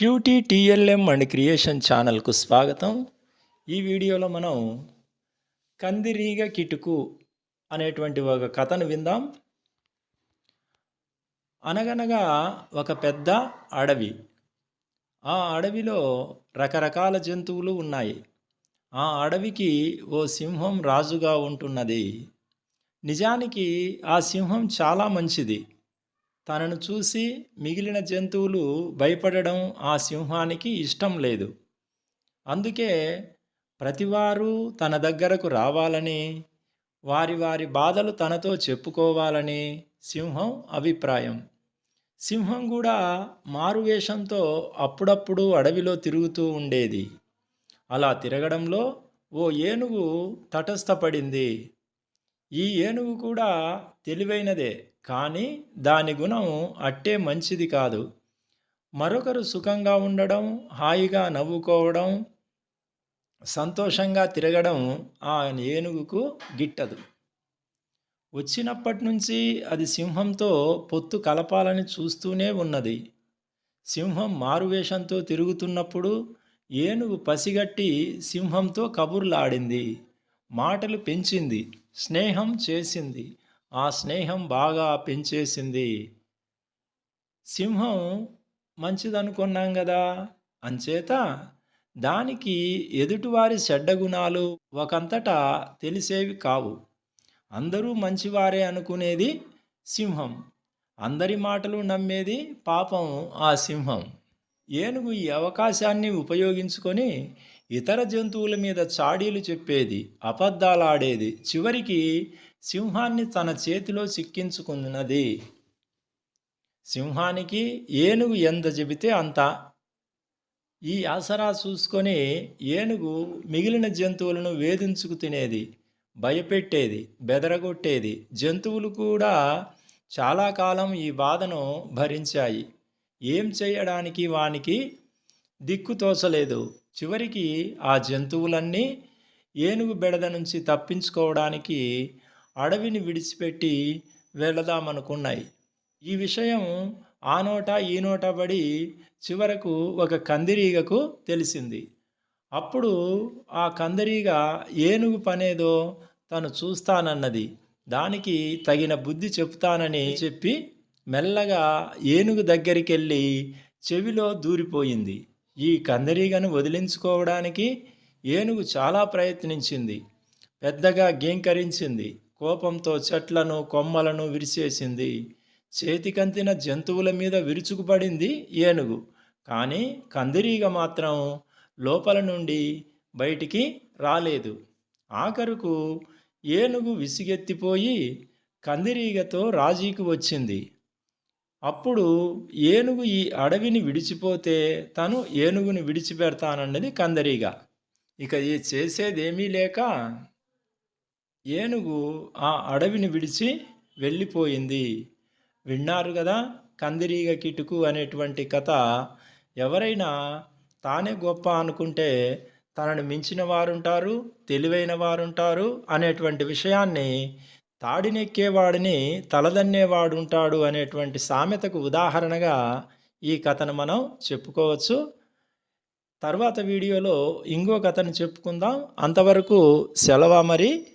Cutie TLM and creation ఛానల్కు స్వాగతం. ఈ వీడియోలో మనం కందిరీగ కిటుకు అనేటువంటి ఒక కథను విందాం. అనగనగా ఒక పెద్ద అడవి. ఆ అడవిలో రకరకాల జంతువులు ఉన్నాయి. ఆ అడవికి ఓ సింహం రాజుగా ఉంటున్నది. నిజానికి ఆ సింహం చాలా మంచిది. తనను చూసి మిగిలిన జంతువులు భయపడడం ఆ సింహానికి ఇష్టం లేదు. అందుకే ప్రతివారు తన దగ్గరకు రావాలని వారి వారి బాధలు తనతో చెప్పుకోవాలని సింహం అభిప్రాయం. సింహం కూడా మారువేషంతో అప్పుడప్పుడు అడవిలో తిరుగుతూ ఉండేది. అలా తిరగడంలో ఓ ఏనుగు తటస్థపడింది. ఈ ఏనుగు కూడా తెలివైనదే కానీ దాని గుణం అట్టే మంచిది కాదు. మరొకరు సుఖంగా ఉండడం హాయిగా నవ్వుకోవడం సంతోషంగా తిరగడం ఆ ఏనుగుకు గిట్టదు. వచ్చినప్పటి నుంచి అది సింహంతో పొత్తు కలపాలని చూస్తూనే ఉన్నది. సింహం మారువేషంతో తిరుగుతున్నప్పుడు ఏనుగు పసిగట్టి సింహంతో కబుర్లాడింది మాటలు పెంచింది. స్నేహం చేసింది. ఆ స్నేహం బాగా పెంచేసింది. సింహం మంచిదనుకున్నాం కదా అంచేత దానికి ఎదుటివారి చెడ్డ గుణాలు ఒకంతటా తెలిసేవి కావు. అందరూ మంచివారే అనుకునేది సింహం. అందరి మాటలు నమ్మేది పాపం ఆ సింహం. ఏనుగు ఈ అవకాశాన్ని ఉపయోగించుకొని ఇతర జంతువుల మీద చాడీలు చెప్పేది అబద్ధాలాడేది. చివరికి సింహాన్ని తన చేతిలో చిక్కించుకున్నది. సింహానికి ఏనుగు ఎంత చెబితే అంత. ఈ ఆసరా చూసుకొని ఏనుగు మిగిలిన జంతువులను వేధించుకు తినేది భయపెట్టేది బెదరగొట్టేది. జంతువులు కూడా చాలా కాలం ఈ బాధను భరించాయి. ఏం చేయడానికి వానికి దిక్కు తోచలేదు. చివరికి ఆ జంతువులన్నీ ఏనుగు బెడద నుంచి తప్పించుకోవడానికి అడవిని విడిచిపెట్టి వెళదామనుకున్నాయి. ఈ విషయం ఆ నోట ఈ నోట పడి చివరకు ఒక కందిరీగకు తెలిసింది. అప్పుడు ఆ కందిరీగ ఏనుగు పనేదో తను చూస్తానన్నది. దానికి తగిన బుద్ధి చెప్తానని చెప్పి మెల్లగా ఏనుగు దగ్గరికి వెళ్ళి చెవిలో దూరిపోయింది. ఈ కందరీగను వదిలించుకోవడానికి ఏనుగు చాలా ప్రయత్నించింది. పెద్దగా గేంకరించింది. కోపంతో చెట్లను కొమ్మలను విరిచేసింది చేతికంతిన జంతువుల మీద విరుచుకుపడింది ఏనుగు. కానీ కందిరీగ మాత్రం లోపల నుండి బయటికి రాలేదు. ఆఖరుకు ఏనుగు విసిగెత్తిపోయి కందిరీగతో రాజీకి వచ్చింది. అప్పుడు ఏనుగు ఈ అడవిని విడిచిపోతే తను ఏనుగుని విడిచిపెడతానన్నది కందరీగా. ఇక ఈ చేసేదేమీ లేక ఏనుగు ఆ అడవిని విడిచి వెళ్ళిపోయింది. విన్నారు కదా కందిరీగ కిటుకు అనేటువంటి కథ. ఎవరైనా తానే గొప్ప అనుకుంటే తనను మించిన వారుంటారు తెలివైన వారుంటారు అనేటువంటి విషయాన్ని తాడినెక్కేవాడిని తలదన్నేవాడు ఉంటాడు అనేటువంటి సామెతకు ఉదాహరణగా ఈ కథను మనం చెప్పుకోవచ్చు. తర్వాత వీడియోలో ఇంకో కథను చెప్పుకుందాం. అంతవరకు సెలవు మరి?